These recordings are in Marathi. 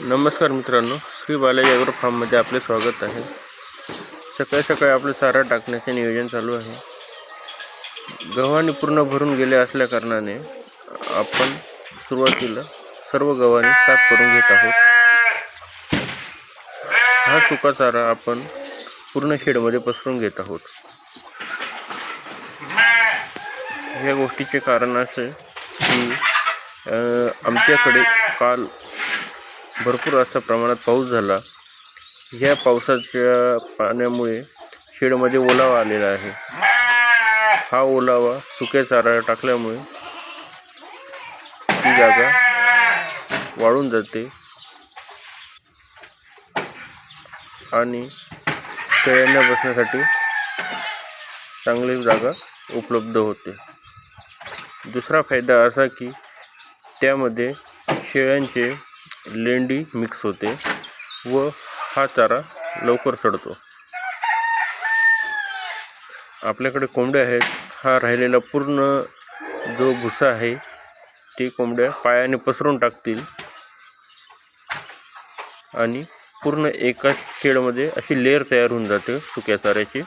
नमस्कार मित्रांनो श्री बालाजी ॲग्रो फार्ममध्ये आपले स्वागत आहे. सकाळी सकाळी आपलं चारा टाकण्याचे नियोजन चालू आहे. गव्हाणी पूर्ण भरून गेले असल्या कारणाने आपण सुरुवातीला सर्व गव्हाणी साफ करून घेत आहोत. हा सुका चारा आपण पूर्ण शेडमध्ये पसरून घेत आहोत. या गोष्टीचे कारण असे की आमच्याकडे काल भरपूर असा प्रमाणात पाऊस झाला. ह्या पावसाच्या पाण्यामुळे शेडमध्ये ओलावा आलेला आहे. हा ओलावा सुक्या चारा टाकल्यामुळे ती जागा वाळून जाते. आणि शेळ्यांना बसण्यासाठी चांगली जागा उपलब्ध होते. दुसरा फायदा असा की त्यामध्ये शेळ्यांचे लेंडी मिक्स होते व हा चारा लवकर सडतो. आपल्याकडे कोंबड्या आहेत. हा राहिलेला पूर्ण जो भुसा आहे ते कोंबड्या पायाने पसरून टाकतील आणि पूर्ण एकाच शेडमध्ये अशी लेअर तयार होऊन जाते सुक्या चाऱ्याची.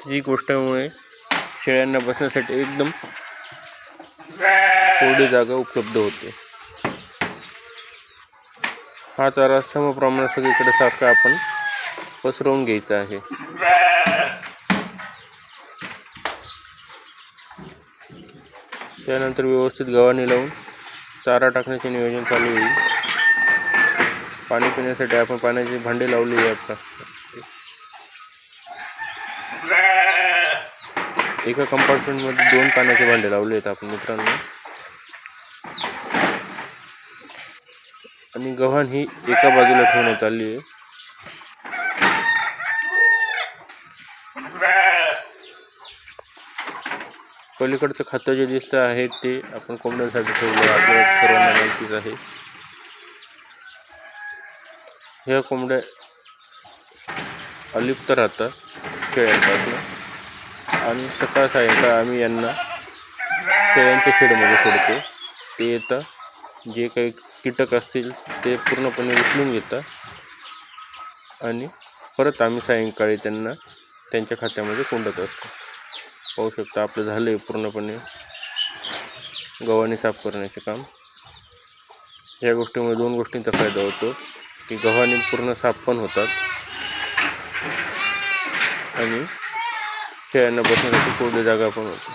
ती गोष्टीमुळे शेळ्यांना बसण्यासाठी एकदम कोरडी जागा उपलब्ध होते. हा चारा समप्रमाणात सगळीकडे सारखा आपण पसरवून घ्यायचा आहे. त्यानंतर व्यवस्थित गव्हाणी लावून चारा टाकण्याचे नियोजन चालू होईल. पाणी पिण्यासाठी आपण पाण्याची भांडे लावली आहे आता. एका कंपार्टमेंटमध्ये दोन पाण्याचे भांडे लावले आहेत आपण मित्रांनो. आणि गव्हाण ही एका बाजूला ठेवण्यात आली आहे. पलीकडचं खातं जे दिसतं आहे ते आपण कोंबड्यांसाठी ठेवलं आपल्या आपल्याला सर्वांना माहितीच आहे. ह्या कोंबड्या अलिप्त राहतात खेळ्यांपासून आणि सकाळ सायंकाळ आम्ही यांना खेळ्यांच्या शेडमध्ये सोडतो. ते येतं जे काही कीटक असतील ते पूर्णपणे उचलून घेतात. आणि परत आम्ही सायंकाळी त्यांना त्यांच्या खात्यामध्ये कोंडत असतो. पाहू शकता आपलं झालं आहे पूर्णपणे गव्हाणी साफ करण्याचे काम. या गोष्टीमुळे दोन गोष्टींचा फायदा होतो की गव्हाणी पूर्ण साफ पण होतात. आणि शेळ्यांना बसण्यासाठी कोरडी जागा पण होती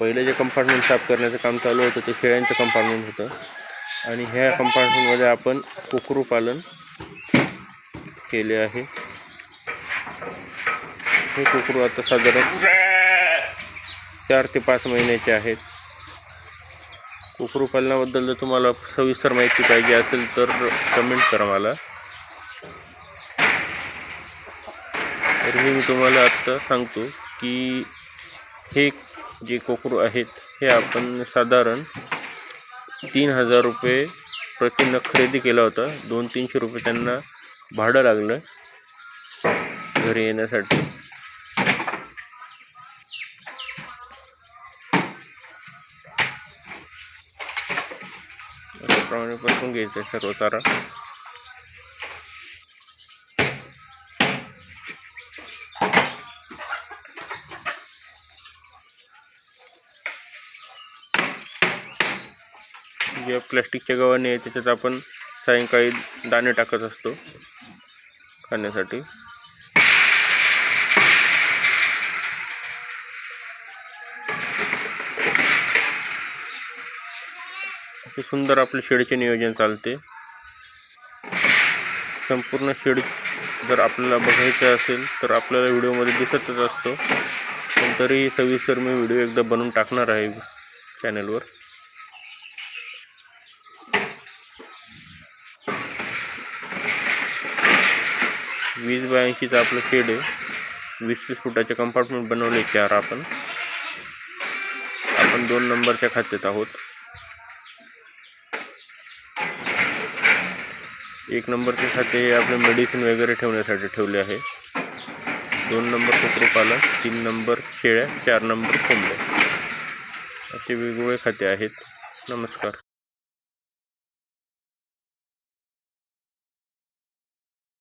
पहिले जे कंपार्टमेंट साफ करण्याचं काम चालू होतं ते शेळ्यांचं कंपार्टमेंट होतं. आणि ह्या कंपार्टमेंटमध्ये आपण कुकरू पालन केले आहे. हे कुकरू आता साधारण चार ते पाच महिन्याचे आहेत. कुकरू पालनाबद्दल जर तुम्हाला सविस्तर माहिती पाहिजे असेल तर कमेंट करा मला. तरीही मी तुम्हाला आत्ता सांगतो की हे जे कोकरू आहेत हे आपण साधारण तीन हजार रुपये प्रतिनं खरेदी केला होता. दोन तीनशे रुपये त्यांना भाडं लागलं घरी येण्यासाठी. अशाप्रमाणे पासून घ्यायचं आहे सर्व चारा. ज्या प्लॅस्टिकच्या गव्हाणी आहे त्याच्यात आपण सायंकाळी दाणे टाकत असतो खाण्यासाठी. सुंदर आपले शेडचे नियोजन चालते. संपूर्ण शेड जर आपल्याला बघायचं असेल तर आपल्याला व्हिडिओमध्ये दिसतच असतो. पण तरीही सविस्तर मी व्हिडिओ एकदा बनवून टाकणार आहे चॅनलवर वीस बाय ऐंशीचं आपलं शेड आहे. वीस तीस फुटाचे कंपार्टमेंट बनवले चार आपण. आपण दोन नंबरच्या खात्यात आहोत. एक नंबरचे खाते हे आपले मेडिसिन वगैरे ठेवण्यासाठी ठेवले आहे. दोन नंबर कुत्रूपालन तीन नंबर शेळ्या चार नंबर कोंबड्या. असे वेगवेगळे खाते आहेत. नमस्कार.